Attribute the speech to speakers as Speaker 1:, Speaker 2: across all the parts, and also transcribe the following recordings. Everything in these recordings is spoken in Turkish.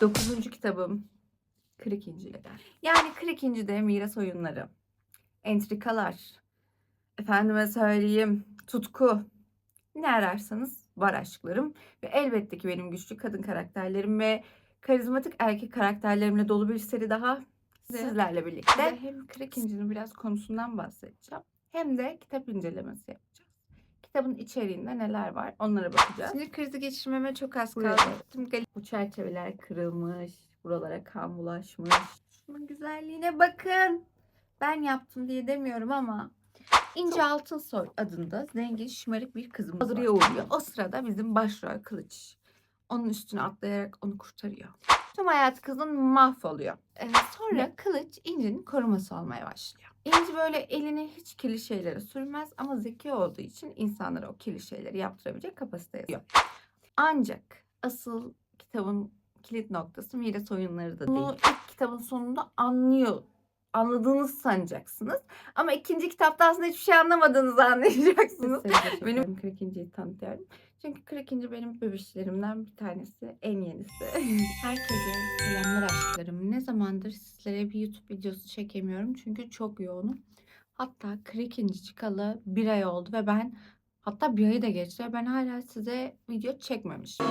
Speaker 1: Dokuzuncu kitabım Kırık İnci'yle. Yani Kırık İnci'de miras oyunları, entrikalar, efendime söyleyeyim tutku, ne ararsanız var aşklarım. Ve elbette ki benim güçlü kadın karakterlerim ve karizmatik erkek karakterlerimle dolu bir seri daha sizlerle birlikte. Hem Kırık İnci'nin biraz konusundan bahsedeceğim hem de kitap incelemesi yapacağız. Kitabın içeriğinde neler var onlara bakacağız. Sinir krizi geçirmeme çok az kaldı. Tüm Bu çerçeveler kırılmış, buralara kan bulaşmış. Şunun güzelliğine bakın. Ben yaptım diye demiyorum ama İnce Altınsoy adında zengin şımarık bir kızımız Saldırıya uğruyor. O sırada bizim başrol Kılıç onun üstüne atlayarak onu kurtarıyor. Tüm hayat kızın mahvoluyor. Ee, sonra Kılıç İnci'nin koruması olmaya başlıyor. İnci böyle elini hiç kirli şeylere sürmez ama zeki olduğu için insanlara o kirli şeyleri yaptırabilecek kapasiteye sahip. Ancak asıl kitabın kilit noktası miras oyunları da değil. Bunu ilk kitabın sonunda anlıyor. Anladığınızı sanacaksınız. Ama ikinci kitapta aslında hiçbir şey anlamadığınızı anlayacaksınız. benim 42. tanıtıyorum. Çünkü 42. benim bebişlerimden bir tanesi. En yenisi. Herkese selamlar aşklarım. Ne zamandır sizlere bir YouTube videosu çekemiyorum. Çünkü çok yoğunum. Hatta 42. çıkalı bir ay oldu ve ben hatta bir ayı da geçti ben hala size video çekmemişim.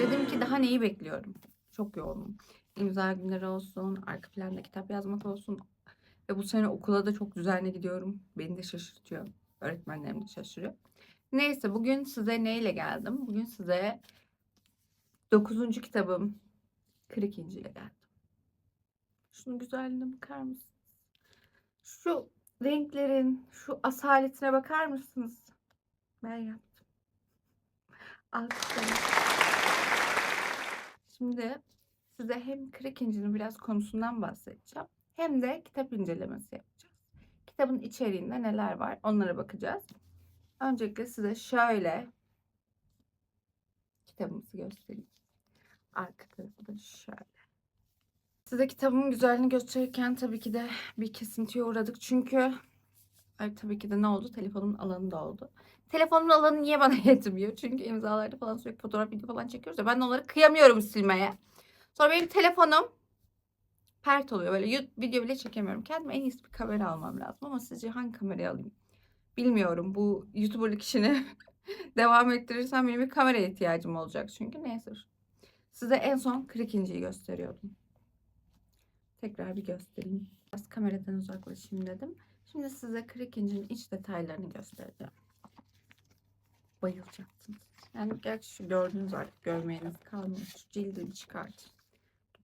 Speaker 1: Dedim ki daha neyi bekliyorum? Çok yoğunum. İmza günleri olsun, arka planda kitap yazmak olsun. Ve bu sene okula da çok düzenli gidiyorum. Beni de şaşırtıyor. Öğretmenlerim de şaşırıyor. Neyse bugün size neyle geldim? Bugün size 9. kitabım Kırık İnci ile geldim. Şunun güzelliğine bakar mısınız? Şu renklerin, şu asaletine bakar mısınız? Ben yaptım. Alkışlarım. Şimdi size hem Kırık İnci'nin biraz konusundan bahsedeceğim. Hem de kitap incelemesi yapacağız. Kitabın içeriğinde neler var onlara bakacağız. Öncelikle size şöyle kitabımızı göstereyim. Arka tarafı da şöyle. Size kitabımın güzelliğini gösterirken tabii ki de bir kesintiye uğradık. Çünkü ay, tabii ki de ne oldu? Telefonumun alanı da oldu. Telefonumun alanı niye bana yetmiyor? Çünkü imzalarda falan sürekli fotoğraf video falan çekiyoruz ya. Ben onları kıyamıyorum silmeye. Sonra benim telefonum pert oluyor. Böyle video bile çekemiyorum. Kendime en iyisi bir kamera almam lazım. Ama sizce hangi kamerayı alayım? Bilmiyorum. Bu YouTuber'lık işini devam ettirirsem benim bir kameraya ihtiyacım olacak. Çünkü neyse. Size en son kırık inciyi gösteriyordum. Tekrar bir göstereyim. Biraz kameradan uzaklaşayım dedim. Şimdi size kırık incinin iç detaylarını göstereceğim. Bayılacaksınız. Yani gerçi şu gördüğünüz artık görmeyeniz kalmış. Şu cildini çıkart.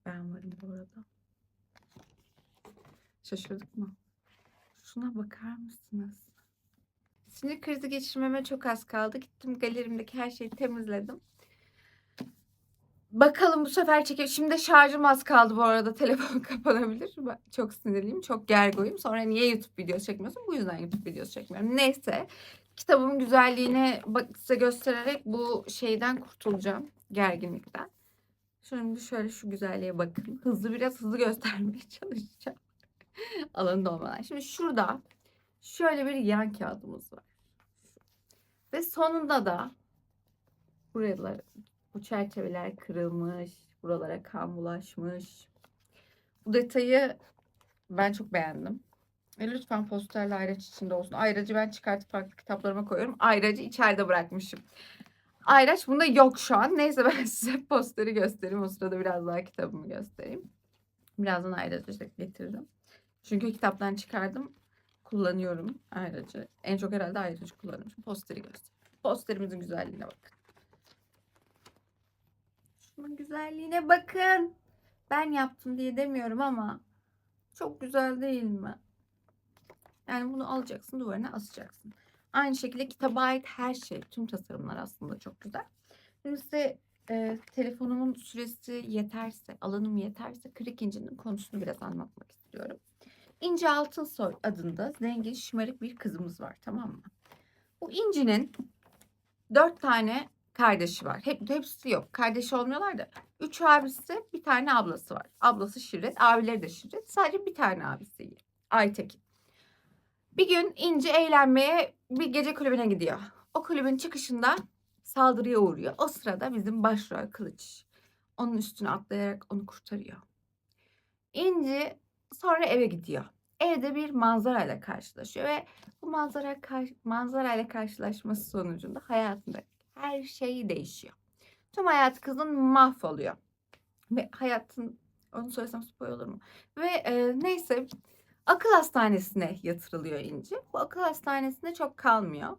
Speaker 1: Ben varım bu arada. Şaşırdık mı? Şuna bakar mısınız? Sinir krizi geçirmeme çok az kaldı. Gittim galerimdeki her şeyi temizledim. Bakalım bu sefer çeker. Şimdi şarjım az kaldı bu arada. Telefon kapanabilir. Ben çok sinirliyim. Çok gergoyum. Sonra niye YouTube videosu çekmiyorsun? Bu yüzden YouTube videosu çekmiyorum. Neyse. Kitabımın güzelliğini size göstererek bu şeyden kurtulacağım. Gerginlikten. Şimdi şöyle şu güzelliğe bakın. Hızlı biraz hızlı göstermeye çalışacağım. Alanında olmadan. Şimdi şurada şöyle bir yan kağıdımız var. Ve sonunda da buralar bu çerçeveler kırılmış. Buralara kan bulaşmış. Bu detayı ben çok beğendim. E lütfen posterle ayraç içinde olsun. Ayracı ben çıkartıp farklı kitaplarıma koyuyorum. Ayracı içeride bırakmışım. Ayraç bunda yok şu an. Neyse ben size posteri göstereyim. O sırada biraz daha kitabımı göstereyim. Birazdan ayracı getiririm. Çünkü kitaptan çıkardım. Kullanıyorum ayracı. En çok herhalde ayracı kullanıyorum. Posteri göstereyim. Posterimizin güzelliğine bakın. Şunun güzelliğine bakın. Ben yaptım diye demiyorum ama çok güzel değil mi? Yani bunu alacaksın duvarına asacaksın. Aynı şekilde kitaba ait her şey, tüm tasarımlar aslında çok güzel. Şimdi size e, telefonumun süresi yeterse, alanım yeterse kırık incinin konusunu biraz anlatmak istiyorum. İnci Altınsoy adında zengin şımarık bir kızımız var tamam mı? Bu İnci'nin dört tane kardeşi var. Hep, hepsi yok. Kardeşi olmuyorlar da. Üç abisi bir tane ablası var. Ablası Şirret, abileri de Şirret. Sadece bir tane abisi Aytekin. Bir gün İnci eğlenmeye bir gece kulübüne gidiyor. O kulübün çıkışında saldırıya uğruyor. O sırada bizim başrol Kılıç Onun üstüne atlayarak onu kurtarıyor. İnci sonra eve gidiyor. Evde bir manzarayla karşılaşıyor ve bu manzara kar- manzarayla karşılaşması sonucunda hayatında her şey değişiyor. Tüm hayat kızın mahvoluyor. Ve hayatın onu söylesem spoil olur mu? Ve e, neyse akıl hastanesine yatırılıyor İnci. Bu akıl hastanesinde çok kalmıyor.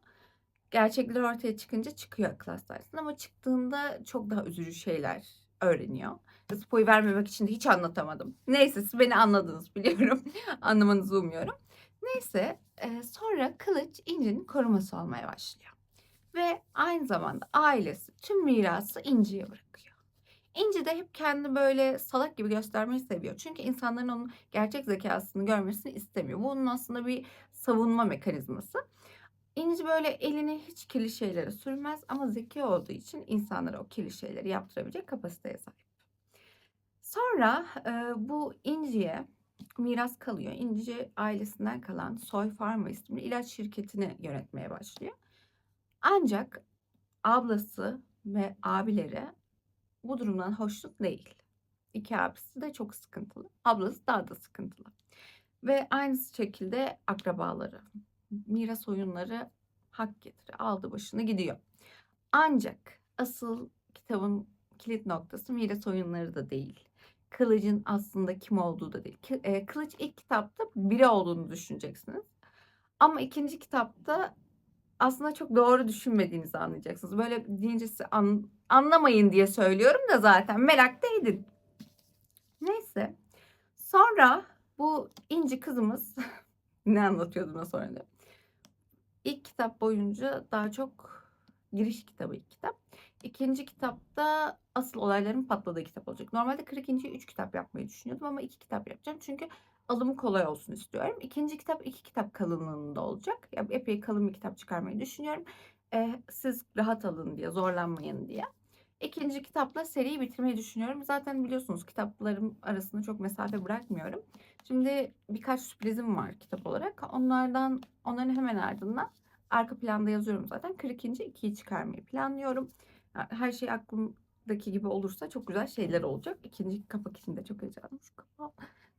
Speaker 1: Gerçekler ortaya çıkınca çıkıyor akıl hastanesinden ama çıktığında çok daha üzücü şeyler öğreniyor. Spoiler vermemek için de hiç anlatamadım. Neyse siz beni anladınız biliyorum. Anlamanızı umuyorum. Neyse e, sonra Kılıç İnci'nin koruması olmaya başlıyor. Ve aynı zamanda ailesi tüm mirası İnci'ye bırakıyor. İnci de hep kendini böyle salak gibi göstermeyi seviyor. Çünkü insanların onun gerçek zekasını görmesini istemiyor. Bu onun aslında bir savunma mekanizması. İnci böyle elini hiç kirli şeylere sürmez ama zeki olduğu için insanlara o kirli şeyleri yaptırabilecek kapasiteye sahip. Sonra e, bu İnci'ye miras kalıyor. İnci ailesinden kalan Soy Pharma isimli ilaç şirketini yönetmeye başlıyor. Ancak ablası ve abileri bu durumdan hoşnut değil. İki abisi de çok sıkıntılı. Ablası daha da sıkıntılı. Ve aynı şekilde akrabaları. Miras oyunları hak getiri aldı başını gidiyor. Ancak asıl kitabın kilit noktası miras oyunları da değil. Kılıcın aslında kim olduğu da değil. E, Kılıç ilk kitapta biri olduğunu düşüneceksiniz. Ama ikinci kitapta aslında çok doğru düşünmediğinizi anlayacaksınız. Böyle deyince an- anlamayın diye söylüyorum da zaten merak da edin. Neyse. Sonra bu inci kızımız ne anlatıyordum da sonra da. İlk kitap boyunca daha çok giriş kitabı ilk kitap. İkinci kitapta asıl olayların patladığı kitap olacak. Normalde 40. 3 kitap yapmayı düşünüyordum ama 2 kitap yapacağım. Çünkü alımı kolay olsun istiyorum. İkinci kitap 2 kitap kalınlığında olacak. Ya epey kalın bir kitap çıkarmayı düşünüyorum. Ee, siz rahat alın diye, zorlanmayın diye. İkinci kitapla seriyi bitirmeyi düşünüyorum. Zaten biliyorsunuz kitaplarım arasında çok mesafe bırakmıyorum. Şimdi birkaç sürprizim var kitap olarak. Onlardan, onların hemen ardından arka planda yazıyorum zaten. 42. 2'yi çıkarmayı planlıyorum. Her şey aklımdaki gibi olursa çok güzel şeyler olacak. İkinci kapak için de çok heyecanlıyım. Şu kapağı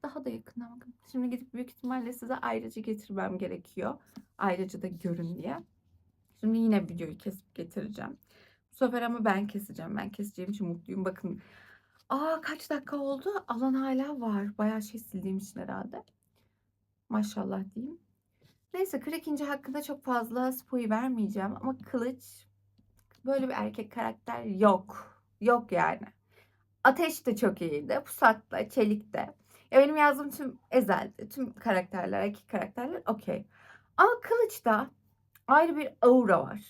Speaker 1: daha da yakından bakın. Şimdi gidip büyük ihtimalle size ayrıca getirmem gerekiyor. Ayrıca da görün diye. Şimdi yine videoyu kesip getireceğim. Bu sefer ama ben keseceğim. Ben keseceğim için mutluyum. Bakın. Aa kaç dakika oldu? Alan hala var. Bayağı şey sildiğim için herhalde. Maşallah diyeyim. Neyse 42. hakkında çok fazla spoiler vermeyeceğim ama Kılıç böyle bir erkek karakter yok. Yok yani. Ateş de çok iyiydi. Pusat da, Çelik de. Ya benim yazdığım tüm Ezel'de, tüm karakterler, erkek karakterler okey. Ama Kılıç'ta ayrı bir aura var.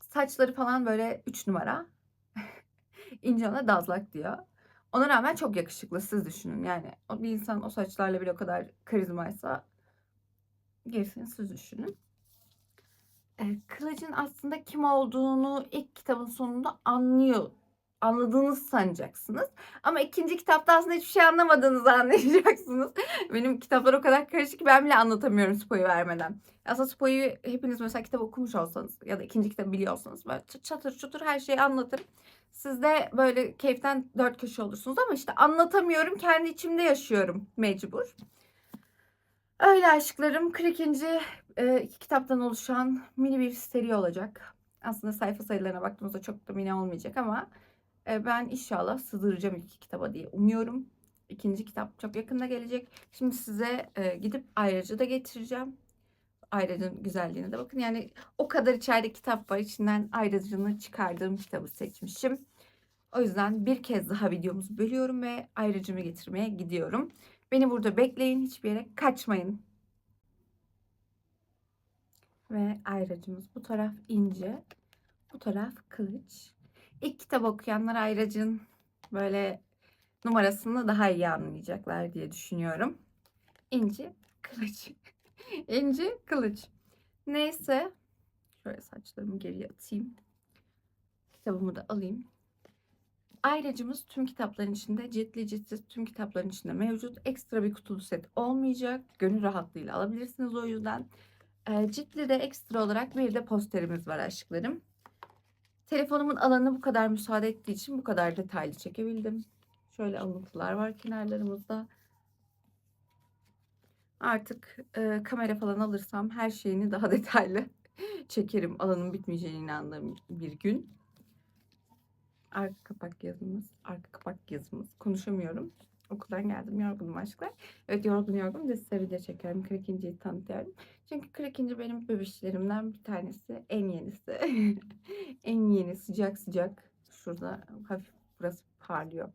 Speaker 1: Saçları falan böyle 3 numara. İnce ona dazlak diyor. Ona rağmen çok yakışıklı siz düşünün. Yani bir insan o saçlarla bile o kadar karizmaysa gerisini siz düşünün. Kılıç'ın aslında kim olduğunu ilk kitabın sonunda anlıyor. Anladığınızı sanacaksınız. Ama ikinci kitapta aslında hiçbir şey anlamadığınızı anlayacaksınız. Benim kitaplar o kadar karışık ki ben bile anlatamıyorum spoyu vermeden. Aslında spoyu hepiniz mesela kitap okumuş olsanız ya da ikinci kitabı biliyorsanız böyle çatır çutur her şeyi anlatırım. Siz de böyle keyiften dört köşe olursunuz ama işte anlatamıyorum. Kendi içimde yaşıyorum mecbur. Öyle aşklarım 42. e, iki kitaptan oluşan mini bir seri olacak. Aslında sayfa sayılarına baktığımızda çok da mini olmayacak ama e, ben inşallah sığdıracağım iki kitaba diye umuyorum. İkinci kitap çok yakında gelecek. Şimdi size e, gidip ayrıcı da getireceğim. Ayrıcının güzelliğine de bakın. Yani o kadar içeride kitap var. İçinden ayrıcını çıkardığım kitabı seçmişim. O yüzden bir kez daha videomuzu bölüyorum ve ayrıcımı getirmeye gidiyorum. Beni burada bekleyin. Hiçbir yere kaçmayın. Ve ayracımız bu taraf ince. Bu taraf kılıç. İlk kitap okuyanlar ayracın böyle numarasını daha iyi anlayacaklar diye düşünüyorum. İnci, kılıç. İnci, kılıç. Neyse. Şöyle saçlarımı geriye atayım. Kitabımı da alayım. Ayracımız tüm kitapların içinde, ciltli ciltsiz tüm kitapların içinde mevcut. Ekstra bir kutulu set olmayacak. Gönül rahatlığıyla alabilirsiniz o yüzden. E, ciltli de ekstra olarak bir de posterimiz var aşklarım. Telefonumun alanı bu kadar müsaade ettiği için bu kadar detaylı çekebildim. Şöyle alıntılar var kenarlarımızda. Artık e, kamera falan alırsam her şeyini daha detaylı çekerim. Alanın bitmeyeceğine inandığım bir gün. Arka kapak yazımız, arka kapak yazımız. Konuşamıyorum. Okuldan geldim yorgunum aşklar. Evet yorgun yorgun da size video çekiyorum. 40. tanıtıyorum. Çünkü 40. benim bebişlerimden bir tanesi. En yenisi. en yeni sıcak sıcak. Şurada hafif burası parlıyor.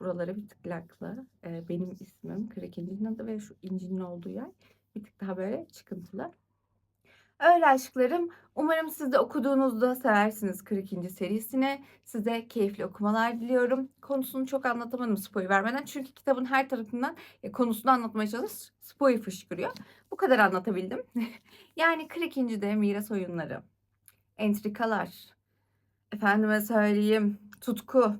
Speaker 1: Buraları bir tık laklı. Ee, benim ismim 42. adı ve şu incinin olduğu yer bir tık daha böyle çıkıntılı. Öyle aşklarım. Umarım siz de okuduğunuzda seversiniz 42. serisini. Size keyifli okumalar diliyorum. Konusunu çok anlatamadım spoiler vermeden. Çünkü kitabın her tarafından konusunu anlatmaya çalış spoiler fışkırıyor. Bu kadar anlatabildim. yani 42. de miras oyunları, entrikalar, efendime söyleyeyim tutku.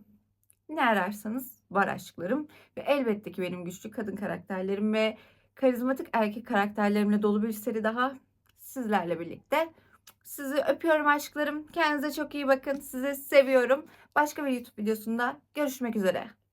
Speaker 1: Ne ararsanız var aşklarım. Ve elbette ki benim güçlü kadın karakterlerim ve karizmatik erkek karakterlerimle dolu bir seri daha sizlerle birlikte. Sizi öpüyorum aşklarım. Kendinize çok iyi bakın. Sizi seviyorum. Başka bir YouTube videosunda görüşmek üzere.